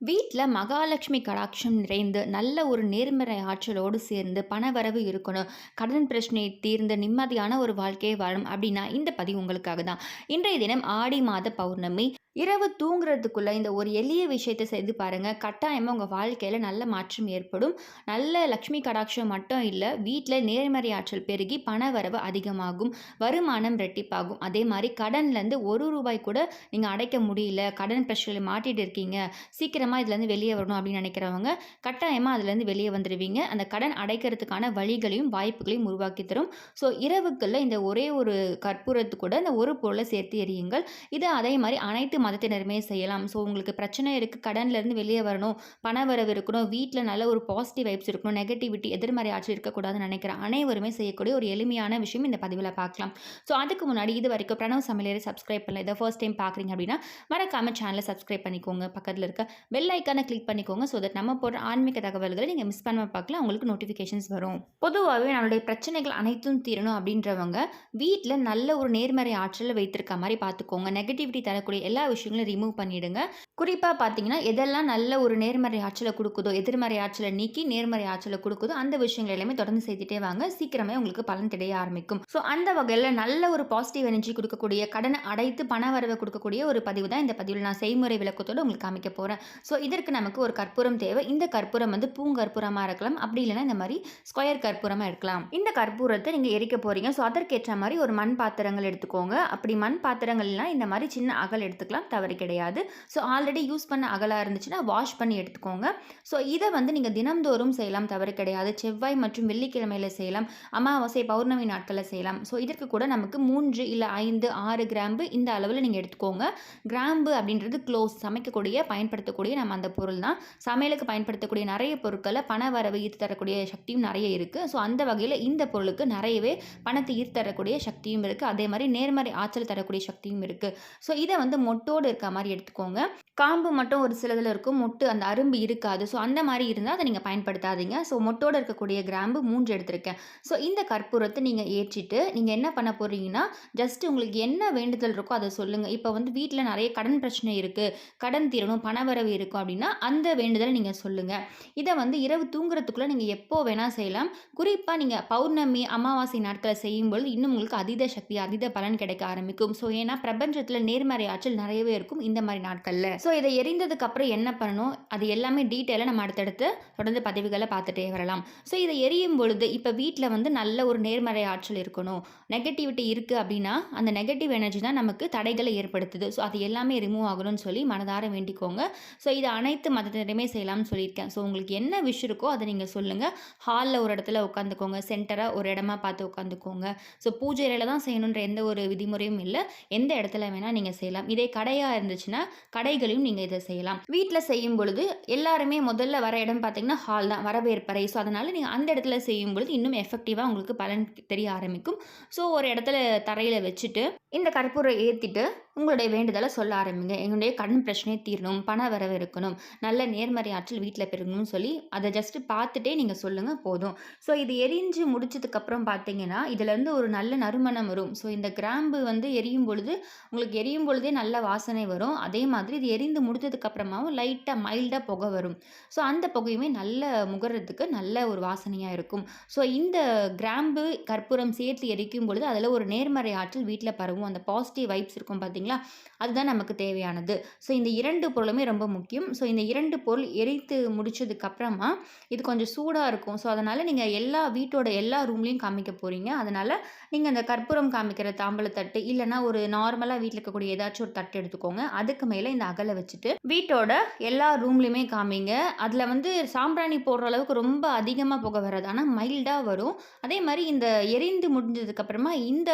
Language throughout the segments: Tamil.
வீட்டில் மகாலட்சுமி கடாட்சம் நிறைந்து நல்ல ஒரு நேர்மறை ஆற்றலோடு சேர்ந்து பணவரவு இருக்கணும். கடன் பிரச்சனை தீர்ந்து நிம்மதியான ஒரு வாழ்க்கையை வாழும் அப்படின்னா இந்த பதிவு உங்களுக்காக தான் இன்றைய தினம் ஆடி மாத பௌர்ணமி இரவு தூங்குறதுக்குள்ளே இந்த ஒரு எளிய விஷயத்தை செய்து பாருங்கள் கட்டாயமாக உங்கள் வாழ்க்கையில் நல்ல மாற்றம் ஏற்படும். நல்ல லக்ஷ்மி கடாட்சம் மட்டும் இல்லை வீட்டில் நேர்மறை ஆற்றல் பெருகி பண வரவு அதிகமாகும். வருமானம் ரெட்டிப்பாகும் அதே மாதிரி கடன்லேருந்து ஒரு ரூபாய் கூட நீங்கள் அடைக்க முடியல. கடன் பிரச்சனையில் மாட்டிகிட்டு இருக்கீங்க. சீக்கிரமாக இதுலேருந்து வெளியே வரணும் அப்படின்னு நினைக்கிறவங்க கட்டாயமாக அதுலேருந்து வெளியே வந்துடுவீங்க அந்த கடன் அடைக்கிறதுக்கான வழிகளையும் வாய்ப்புகளையும் உருவாக்கி தரும். ஸோ இரவுக்குள்ள இந்த ஒரே ஒரு கற்பூரத்து கூட இந்த ஒரு பொருளை சேர்த்து எறியுங்கள். இது அதே மாதிரி அனைத்து மதத்தினருமே செய்யலாம். ஸோ உங்களுக்கு பிரச்சனை இருக்குது கடன்லேருந்து வெளியே வரணும் பண வரவு இருக்கணும் வீட்டில் நல்ல ஒரு பாசிட்டிவ் வைப்ஸ் இருக்கணும் நெகட்டிவிட்டி எதிர்மறை ஆட்சி இருக்கக்கூடாதுன்னு நினைக்கிறேன். அனைவருமே செய்யக்கூடிய ஒரு எளிமையான விஷயம் இந்த பதிவில் பார்க்கலாம். ஸோ அதுக்கு முன்னாடி இது வரைக்கும் பிரணவ் சமையலரை சப்ஸ்கிரைப் பண்ணல இதை ஃபர்ஸ்ட் டைம் பார்க்குறீங்க அப்படின்னா மறக்காமல் சேனலை சப்ஸ்கிரைப் பண்ணிக்கோங்க. பக்கத்தில் இருக்க பெல் ஐக்கானை கிளிக் பண்ணிக்கோங்க ஸோ தட் நம்ம போடுற ஆன்மீக தகவல்களை நீங்கள் மிஸ் பண்ணாமல் பார்க்கலாம் உங்களுக்கு நோட்டிஃபிகேஷன்ஸ் வரும். பொதுவாகவே நம்மளுடைய பிரச்சனைகள் அனைத்தும் தீரணும் அப்படின்றவங்க வீட்டில் நல்ல ஒரு நேர்மறை ஆற்றலை வைத்திருக்க மாதிரி பார்த்துக்கோங்க. நெகட்டிவிட்டி தரக்கூடிய எல்லா விஷயங்களும் ரிமூவ் பண்ணிடுங்க. குறிப்பாக பார்த்தீங்கன்னா எதெல்லாம் நல்ல ஒரு நேர்மறை ஆற்றலை கொடுக்குதோ எதிர்மறை ஆற்றலை நீக்கி நேர்மறை ஆற்றலை கொடுக்குதோ அந்த விஷயங்கள் எல்லாமே தொடர்ந்து செய்துட்டே வாங்க. சீக்கிரமே உங்களுக்கு பலன் கிடைய ஆரம்பிக்கும். ஸோ அந்த வகையில் நல்ல ஒரு பாசிட்டிவ் எனர்ஜி கொடுக்கக்கூடிய கடனை அடைத்து பண வரவை கொடுக்கக்கூடிய ஒரு பதிவு தான் இந்த பதிவில் நான் செய்முறை விளக்கத்தோடு உங்களுக்கு காமிக்க போகிறேன் ஸோ இதற்கு நமக்கு ஒரு கற்பூரம் தேவை. இந்த கற்பூரம் வந்து பூங்கற்பூரமாக இருக்கலாம். அப்படி இல்லைன்னா இந்த மாதிரி ஸ்கொயர் கற்பூரமாக இருக்கலாம். இந்த கற்பூரத்தை நீங்கள் எரிக்க போகிறீங்க ஸோ அதற்கேற்ற மாதிரி ஒரு மண் பாத்திரங்கள் எடுத்துக்கோங்க. அப்படி மண் பாத்திரங்கள்லாம் இந்த மாதிரி சின்ன அகல் எடுத்துக்கலாம். தவறு கிடையாது. ஸோ ஆல்ரெடி யூஸ் பண்ண அகலாக இருந்துச்சுன்னா வாஷ் பண்ணி எடுத்துக்கோங்க. ஸோ இதை வந்து நீங்கள் தினம்தோறும் செய்யலாம் தவறு கிடையாது. செவ்வாய் மற்றும் வெள்ளிக்கிழமையில் செய்யலாம் அமாவாசை பௌர்ணமி நாட்களில் செய்யலாம். ஸோ இதற்கு கூட நமக்கு மூன்று இல்லை ஐந்து ஆறு கிராம்பு இந்த அளவில் நீங்கள் எடுத்துக்கோங்க. கிராம்பு அப்படின்றது க்ளோஸ் சமைக்கக்கூடிய பயன்படுத்தக்கூடிய நம்ம அந்த பொருள் தான். சமையலுக்கு பயன்படுத்தக்கூடிய நிறைய பொருட்களை பண வரவு ஈர்த்து தரக்கூடிய சக்தியும் நிறைய இருக்குது ஸோ அந்த வகையில் இந்த பொருளுக்கு நிறையவே பணத்தை ஈர்த்து தரக்கூடிய சக்தியும் இருக்குது அதே மாதிரி நேர்மறை ஆற்றல் தரக்கூடிய சக்தியும் இருக்குது ஸோ இதை வந்து மொட்டோ மொட்டோடு இருக்க மாதிரி எடுத்துக்கோங்க. காம்பு மட்டும் ஒரு சிலதில் இருக்கும். மொட்டு அந்த அரும்பு இருக்காது. ஸோ அந்த மாதிரி இருந்தால் அதை நீங்கள் பயன்படுத்தாதீங்க. ஸோ மொட்டோடு இருக்கக்கூடிய கிராம்பு மூன்று எடுத்திருக்கேன். ஸோ இந்த கற்பூரத்தை நீங்கள் ஏற்றிட்டு நீங்கள் என்ன பண்ண போகிறீங்கன்னா ஜஸ்ட் உங்களுக்கு என்ன வேண்டுதல் இருக்கோ அதை சொல்லுங்கள் இப்போ வந்து வீட்டில் நிறைய கடன் பிரச்சனை இருக்குது கடன் தீரணும் பணவரவு இருக்கும் அப்படின்னா அந்த வேண்டுதலை நீங்கள் சொல்லுங்கள் இதை வந்து இரவு தூங்குறதுக்குள்ளே நீங்கள் எப்போ வேணால் செய்யலாம். குறிப்பாக நீங்கள் பௌர்ணமி அமாவாசை நாட்களை செய்யும்போது இன்னும் உங்களுக்கு அதீத சக்தி அதீத பலன் கிடைக்க ஆரம்பிக்கும். ஸோ ஏன்னா பிரபஞ்சத்தில் நேர்மறை ஆற்றல் நிறையவே இருக்கும் இந்த மாதிரி நாட்களில். ஸோ இதை எரிந்ததுக்கு அப்புறம் என்ன பண்ணணும்? அது எல்லாமே டீட்டெயிலாக நம்ம அடுத்தடுத்து தொடர்ந்து பதிவுகளை பார்த்துட்டே வரலாம். ஸோ இதை எரியும் பொழுது இப்போ வீட்டில் வந்து நல்ல ஒரு நேர்மறை ஆற்றல் இருக்கணும். நெகட்டிவிட்டி இருக்குது அப்படின்னா அந்த நெகட்டிவ் எனர்ஜி தான் நமக்கு தடைகளை ஏற்படுத்துது. ஸோ அது எல்லாமே ரிமூவ் ஆகணும்னு சொல்லி மனதார வேண்டிக்கோங்க. ஸோ இது அனைத்து மதத்தினருமே செய்யலாம்னு சொல்லியிருக்கேன். ஸோ உங்களுக்கு என்ன விஷ் இருக்கோ அதை நீங்கள் சொல்லுங்கள் ஹாலில் ஒரு இடத்துல உட்காந்துக்கோங்க சென்டராக ஒரு இடமா பார்த்து உட்காந்துக்கோங்க ஸோ பூஜை அறையில் தான் செய்யணுன்ற எந்த ஒரு விதிமுறையும் இல்லை. எந்த இடத்துல வேணால் நீங்கள் செய்யலாம். இதே கடையாக இருந்துச்சுன்னா கடைகளையும் நீங்கள் இதை செய்யலாம். வீட்டில் செய்யும் பொழுது எல்லாருமே முதல்ல வர இடம் பார்த்தீங்கன்னா ஹால் தான். வரவேற்பறை. ஸோ அதனால் நீங்கள் அந்த இடத்துல செய்யும் பொழுது இன்னும் எஃபெக்டிவாக உங்களுக்கு பலன் தெரிய ஆரம்பிக்கும். ஸோ ஒரு இடத்துல தரையில் வச்சுட்டு இந்த கற்பூரம் ஏற்றிட்டு உங்களுடைய வேண்டுதலை சொல்ல ஆரம்பிங்க. எங்களுடைய கடன் பிரச்சனையை தீரணும் பண வரவு இருக்கணும் நல்ல நேர்மறை ஆற்றல் வீட்டில் பெருகணும்னு சொல்லி அதை ஜஸ்ட்டு பார்த்துட்டே நீங்கள் சொல்லுங்கள் போதும். ஸோ இது எரிஞ்சு முடிச்சதுக்கப்புறம் பார்த்தீங்கன்னா இதுலேருந்து ஒரு நல்ல நறுமணம் வரும். ஸோ இந்த கிராம்பு வந்து எரியும் பொழுது உங்களுக்கு எரியும் பொழுதே நல்ல வாசனை வரும். அதே மாதிரி இது எரிந்து முடித்ததுக்கப்புறமாவும் லைட்டாக மைல்டாக புகை வரும். ஸோ அந்த புகையுமே நல்ல முகறதுக்கு நல்ல ஒரு வாசனையாக இருக்கும். ஸோ இந்த கிராம்பு கற்பூரம் சேர்த்து எரிக்கும் பொழுது அதில் ஒரு நேர்மறை ஆற்றல் வீட்டில் பரவும். அந்த பாசிட்டிவ் வைப்ஸ் இருக்கும் பார்த்தீங்களா அதுதான் நமக்கு தேவையானது. ஸோ இந்த இரண்டு பொருளுமே ரொம்ப முக்கியம். ஸோ இந்த இரண்டு பொருள் எரித்து முடிச்சதுக்கப்புறமா இது கொஞ்சம் சூடாக இருக்கும். ஸோ அதனால் நீங்கள் எல்லா வீட்டோட எல்லா ரூம்லேயும் காமிக்க போகிறீங்க அதனால் நீங்கள் அந்த கற்பூரம் காமிக்கிற தாம்பழத்தட்டு இல்லைன்னா ஒரு நார்மலாக வீட்டில் இருக்கக்கூடிய ஏதாச்சும் ஒரு தட்டு எடுத்துக்கோங்க. அதுக்கு மேலே இந்த அகலை வச்சுட்டு வீட்டோட எல்லா ரூம்லையுமே காமிங்க. அதில் வந்து சாம்பிராணி போடுற அளவுக்கு ரொம்ப அதிகமாக புகை வராது. ஆனால் மைல்டாக வரும். அதே மாதிரி இந்த எரிந்து முடிஞ்சதுக்கப்புறமா இந்த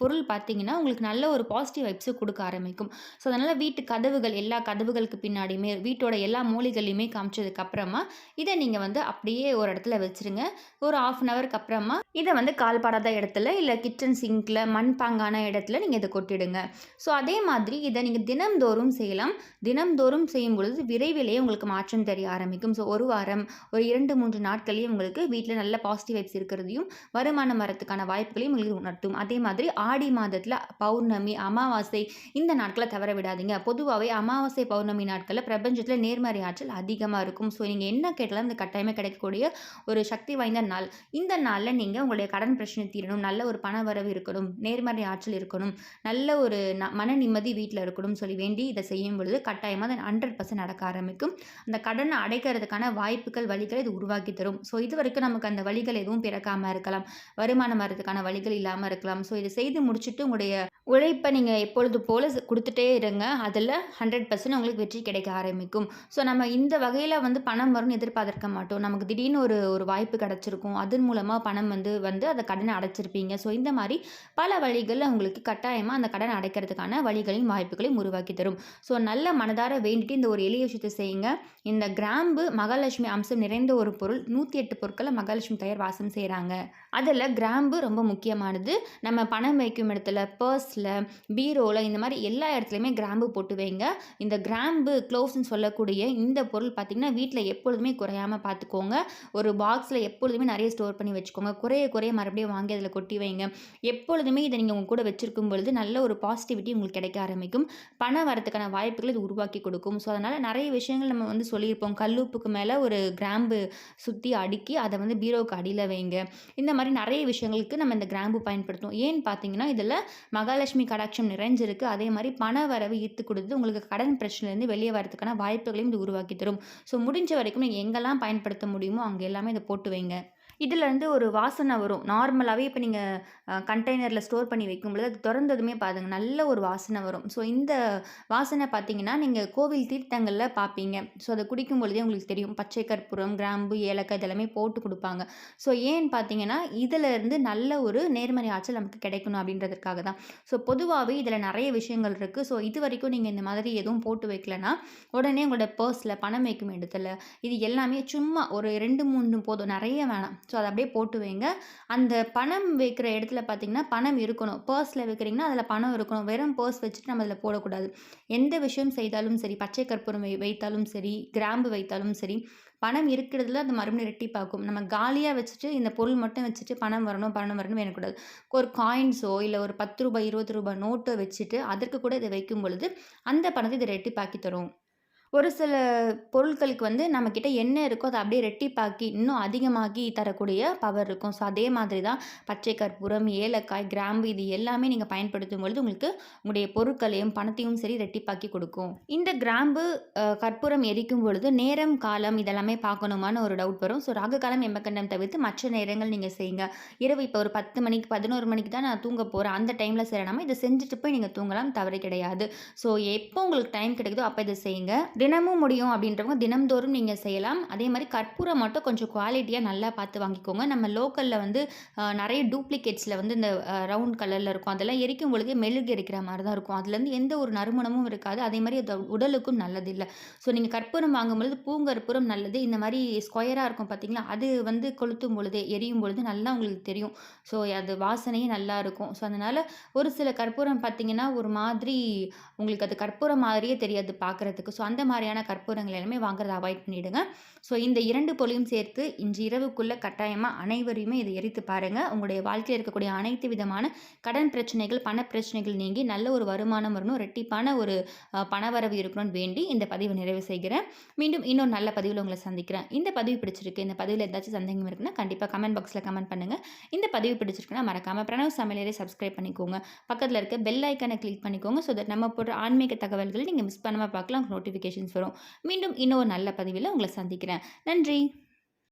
பொருள் பார்த்தீங்கன்னா உங்களுக்கு நல்ல ஒரு பாசிட்டிவ் வைப்ஸை கொடுக்க ஆரம்பிக்கும். ஸோ அதனால் வீட்டு கதவுகள் எல்லா கதவுகளுக்கு பின்னாடியுமே வீட்டோட எல்லா மூலைகளையுமே காமிச்சதுக்கப்புறமா இதை நீங்கள் வந்து அப்படியே ஒரு இடத்துல வச்சுருங்க. ஒரு ஆஃப் அன் ஹவருக்கு அப்புறமா இதை வந்து கால்படாத இடத்துல இல்லை கிச்சன் சிங்க்கில் மண்பாங்கான இடத்துல நீங்கள் இதை கொட்டிடுங்க. ஸோ அதே மாதிரி இதை நீங்கள் தினம்தோறும் செய்யலாம். தினம்தோறும் செய்யும் பொழுது விரைவிலேயே உங்களுக்கு மாற்றம் தெரிய ஆரம்பிக்கும். ஸோ ஒரு வாரம் ஒரு இரண்டு மூன்று நாட்களையும் உங்களுக்கு வீட்டில் நல்ல பாசிட்டிவ் வைப்ஸ் இருக்கிறதையும் வருமானம் வரத்துக்கான வாய்ப்புகளையும் உங்களுக்கு உணர்த்தும். அதே மாதிரி ஆடி மாதத்தில் பௌர்ணமி அமாவாசை இந்த நாட்களை தவற விடாதீங்க. பொதுவாகவே அமாவாசை பௌர்ணமி நாட்களில் பிரபஞ்சத்தில் நேர்மறை ஆற்றல் அதிகமாக இருக்கும். ஸோ நீங்கள் என்ன கேட்டாலும் இந்த கட்டாயமே கிடைக்கக்கூடிய ஒரு சக்தி வாய்ந்த நாள். இந்த நாளில் நீங்கள் உங்களுடைய கடன் பிரச்சனை தீரணும். நல்ல ஒரு பண வரவு இருக்கணும். நேர்மறை ஆற்றல் இருக்கணும். நல்ல ஒரு மன நிம்மதி வீட்டில் இருக்கணும்னு சொல்லி வேண்டி இதை செய்யும் பொழுது கட்டாயமாக அது ஹண்ட்ரட் பர்சன்ட் நடக்க ஆரம்பிக்கும். அந்த கடனை அடைக்கிறதுக்கான வாய்ப்புகள் வழிகளை இது உருவாக்கி தரும். ஸோ இது வரைக்கும் நமக்கு அந்த வழிகள் எதுவும் பிறக்காமல் இருக்கலாம். வருமானம் வரதுக்கான வழிகள் இல்லாமல் இருக்கலாம். ஸோ இதை செய்து முடிச்சுட்டு உங்களுடைய உழைப்பை நீங்கள் எப்பொழுது போல் கொடுத்துட்டே இருங்க. அதில் ஹண்ட்ரட் பர்சன்ட் உங்களுக்கு வெற்றி கிடைக்க ஆரம்பிக்கும். ஸோ நம்ம இந்த வகையில் வந்து பணம் வரும்னு எதிர்பார்த்திருக்க மாட்டோம். நமக்கு திடீர்னு ஒரு ஒரு வாய்ப்பு கிடச்சிருக்கும். அதன் மூலமாக பணம் வந்து வந்து அந்த கடனை அடைச்சிருப்பீங்க. ஸோ இந்த மாதிரி பல வழிகளில் உங்களுக்கு கட்டாயமாக அந்த கடனை அடைக்கிறதுக்கான வழிகளையும் வாய்ப்புகளையும் உருவாக்கி தரும். ஸோ நல்ல மனதார வேண்டிட்டு இந்த ஒரு எளிய விஷயத்தை செய்யுங்க. இந்த கிராம்பு மகாலட்சுமி அம்சம் நிறைந்த ஒரு பொருள் நூற்றி எட்டு பொருட்களை மகாலட்சுமி தயார் வாசம் செய்கிறாங்க அதில் கிராம்பு ரொம்ப முக்கியமானது. நம்ம பணம் வைக்கும் இடத்துல பர்ஸில் பீரோவில் இந்த மாதிரி எல்லா இடத்துலையுமே கிராம்பு போட்டு வைங்க. இந்த கிராம்பு க்ளோவ்ஸ்னு சொல்லக்கூடிய இந்த பொருள் பார்த்திங்கன்னா வீட்டில் எப்பொழுதுமே குறையாமல் பார்த்துக்கோங்க ஒரு பாக்ஸில் எப்பொழுதுமே நிறைய ஸ்டோர் பண்ணி வச்சுக்கோங்க. குறைய குறைய மறுபடியும் வாங்கி அதில் கொட்டி வைங்க. எப்பொழுதுமே இதை நீங்கள் உங்கள் கூட வச்சுருக்கும் பொழுது நல்ல ஒரு பாசிட்டிவிட்டி உங்களுக்கு கிடைக்க ஆரம்பிக்கும். பணம் வரத்துக்கான வாய்ப்புகள் இது உருவாக்கி கொடுக்கும். ஸோ அதனால் நிறைய விஷயங்கள் நம்ம வந்து சொல்லியிருப்போம். கல்லுப்புக்கு மேலே ஒரு கிராம்பு சுற்றி அடுக்கி அதை வந்து பீரோவுக்கு அடியில் வைங்க. இந்த மாதிரி நிறைய விஷயங்களுக்கு நம்ம இந்த கிராம்பு பயன்படுத்துவோம். ஏன்னு பார்த்தீங்கன்னா இதில் மகாலட்சுமி கடாட்சம் நிறைஞ்சிருக்கு. அதே மாதிரி பண வரவு ஈர்த்து கொடுத்து உங்களுக்கு கடன் பிரச்சனைலேருந்து வெளியே வரதுக்கான வாய்ப்புகளையும் இது உருவாக்கி தரும். ஸோ முடிஞ்ச வரைக்கும் நீங்கள் எங்கெல்லாம் பயன்படுத்த முடியுமோ அங்கே எல்லாமே இதை போட்டு வைங்க. இதிலேருந்து ஒரு வாசனை வரும். நார்மலாகவே இப்போ நீங்கள் கண்டெய்னரில் ஸ்டோர் பண்ணி வைக்கும்பொழுது அது திறந்ததுமே பாருங்க நல்ல ஒரு வாசனை வரும். ஸோ இந்த வாசனை பார்த்தீங்கன்னா நீங்கள் கோவில் தீர்த்தங்களில் பார்ப்பீங்க ஸோ அதை குடிக்கும் பொழுதே உங்களுக்கு தெரியும். பச்சை கற்பூரம் கிராம்பு ஏலக்காய் இதெல்லாமே போட்டு கொடுப்பாங்க. ஸோ ஏன்னு பார்த்தீங்கன்னா இதிலேருந்து நல்ல ஒரு நேர்மறை ஆற்றல் நமக்கு கிடைக்கணும் அப்படின்றதுக்காக தான். ஸோ பொதுவாகவே இதில் நிறைய விஷயங்கள் இருக்குது ஸோ இது வரைக்கும் நீங்கள் இந்த மாதிரி எதுவும் போட்டு வைக்கலன்னா உடனே உங்களோட பர்ஸில் பணம் வைக்கும் இடத்துல இது எல்லாமே சும்மா ஒரு ரெண்டு மூணு போதும். நிறைய வேணாம். ஸோ அதை அப்படியே போட்டு வைங்க. அந்த பணம் வைக்கிற இடத்துல பார்த்தீங்கன்னா பணம் இருக்கணும். பர்ஸில் வைக்கிறீங்கன்னா அதில் பணம் இருக்கணும். வெறும் பர்ஸ் வச்சுட்டு நம்ம அதில் போடக்கூடாது. எந்த விஷயம் செய்தாலும் சரி பச்சை கற்பூரம் வை வைத்தாலும் சரி கிராம்பு வைத்தாலும் சரி பணம் இருக்கிறதுல அது மறுபடியும் ரெட்டிப்பாக்கும் நம்ம காலியாக வச்சுட்டு இந்த பொருள் மட்டும் வச்சுட்டு பணம் வரணும் பணம் வரணும் வேணக்கூடாது. ஒரு காயின்ஸோ இல்லை ஒரு பத்து ரூபாய் இருபது ரூபாய் நோட்டோ வச்சுட்டு அதற்கு கூட இதை வைக்கும் பொழுது அந்த பணத்தை இதை ரெட்டிப்பாக்கி தரும். ஒரு சில பொருட்களுக்கு வந்து நம்மக்கிட்ட என்ன இருக்கோ அதை அப்படியே ரெட்டிப்பாக்கி இன்னும் அதிகமாக்கி தரக்கூடிய பவர் இருக்கும். ஸோ அதே மாதிரி தான் பச்சை கற்பூரம் ஏலக்காய் கிராம்பு இது எல்லாமே நீங்கள் பயன்படுத்தும் பொழுது உங்களுக்கு உங்களுடைய பொருட்களையும் பணத்தையும் சரி ரெட்டிப்பாக்கி கொடுக்கும். இந்த கிராம்பு கற்பூரம் எரிக்கும் பொழுது நேரம் காலம் இதெல்லாமே பார்க்கணுமான்னு ஒரு டவுட் வரும். ஸோ ராகு காலம் எம்பக்கண்டம் தவிர்த்து மற்ற நேரங்கள் நீங்கள் செய்யுங்க. இரவு இப்போ ஒரு பத்து மணிக்கு பதினோரு மணிக்கு தான் நான் தூங்க போகிறேன் அந்த டைமில் செய்யலாமா இதை செஞ்சுட்டு போய் நீங்கள் தூங்கலாம் தவறு கிடையாது. ஸோ எப்போ உங்களுக்கு டைம் கிடைக்குதோ அப்போ இதை செய்யுங்க. தினமும் முடியும் அப்படின்றவங்க தினம்தோறும் நீங்கள் செய்யலாம். அதே மாதிரி கற்பூரம் மட்டும் கொஞ்சம் குவாலிட்டியாக நல்லா பார்த்து வாங்கிக்கோங்க. நம்ம லோக்கலில் வந்து நிறைய டூப்ளிகேட்ஸில் வந்து இந்த ரவுண்ட் கலரில் இருக்கும். அதெல்லாம் எரிக்கும் பொழுதே மெழுகு எரிக்கிற மாதிரி தான் இருக்கும். அதுலேருந்து எந்த ஒரு நறுமணமும் இருக்காது. அதே மாதிரி அது உடலுக்கும் நல்லது இல்லை ஸோ நீங்கள் கற்பூரம் வாங்கும்பொழுது பூங்கற்பூரம் நல்லது. இந்த மாதிரி ஸ்கொயராக இருக்கும் பார்த்தீங்களா? அது வந்து கொளுத்தும் பொழுது எரியும் பொழுது நல்லா உங்களுக்கு தெரியும். ஸோ அது வாசனையே நல்லா இருக்கும். ஸோ அதனால் ஒரு சில கற்பூரம் பார்த்தீங்கன்னா ஒரு மாதிரி உங்களுக்கு அது கற்பூரம் மாதிரியே தெரியாது பார்க்குறதுக்கு. ஸோ அந்த மாதிரியான கற்பூரங்கள் எல்லாமே வாங்குறதை அவாய்ட் பண்ணிவிடுங்க ஸோ இந்த இரண்டு பொலியும் சேர்த்து இன்று இரவுக்குள்ளே கட்டாயமாக அனைவரையுமே இதை எரித்து பாருங்கள் உங்களுடைய வாழ்க்கையில் இருக்கக்கூடிய அனைத்து விதமான கடன் பிரச்சனைகள் பண பிரச்சனைகள் நீங்கி நல்ல ஒரு வருமானம் வரணும் ரெட்டிப்பான ஒரு பணவரவு இருக்கணும்னு வேண்டி இந்த பதிவை நிறைவு செய்கிறேன். மீண்டும் இன்னொரு நல்ல பதிவில் உங்களை சந்திக்கிறேன். இந்த பதிவு பிடிச்சிருக்கு இந்த பதிவில் ஏதாச்சும் சந்தேகம் இருக்குன்னா கண்டிப்பாக கமெண்ட் பாக்ஸில் கமெண்ட் பண்ணுங்கள் இந்த பதிவு பிடிச்சிருக்குன்னா மறக்காமல் பிரணவ் சமையலரை சப்ஸ்கிரைப் பண்ணிக்கோங்க. பக்கத்தில் இருக்க பெல் ஐக்கனை கிளிக் பண்ணிக்கோங்க. ஸோ தட் நம்ம போடுற ஆன்மீக தகவல்களை நீங்கள் மிஸ் பண்ணாமல் பார்க்கலாம். நோட்டிஃபிகேஷன் கொஸ்டின்ஸ் வரும். மீண்டும் இன்னொரு நல்ல பதிவில் உங்களை சந்திக்கிறேன். நன்றி.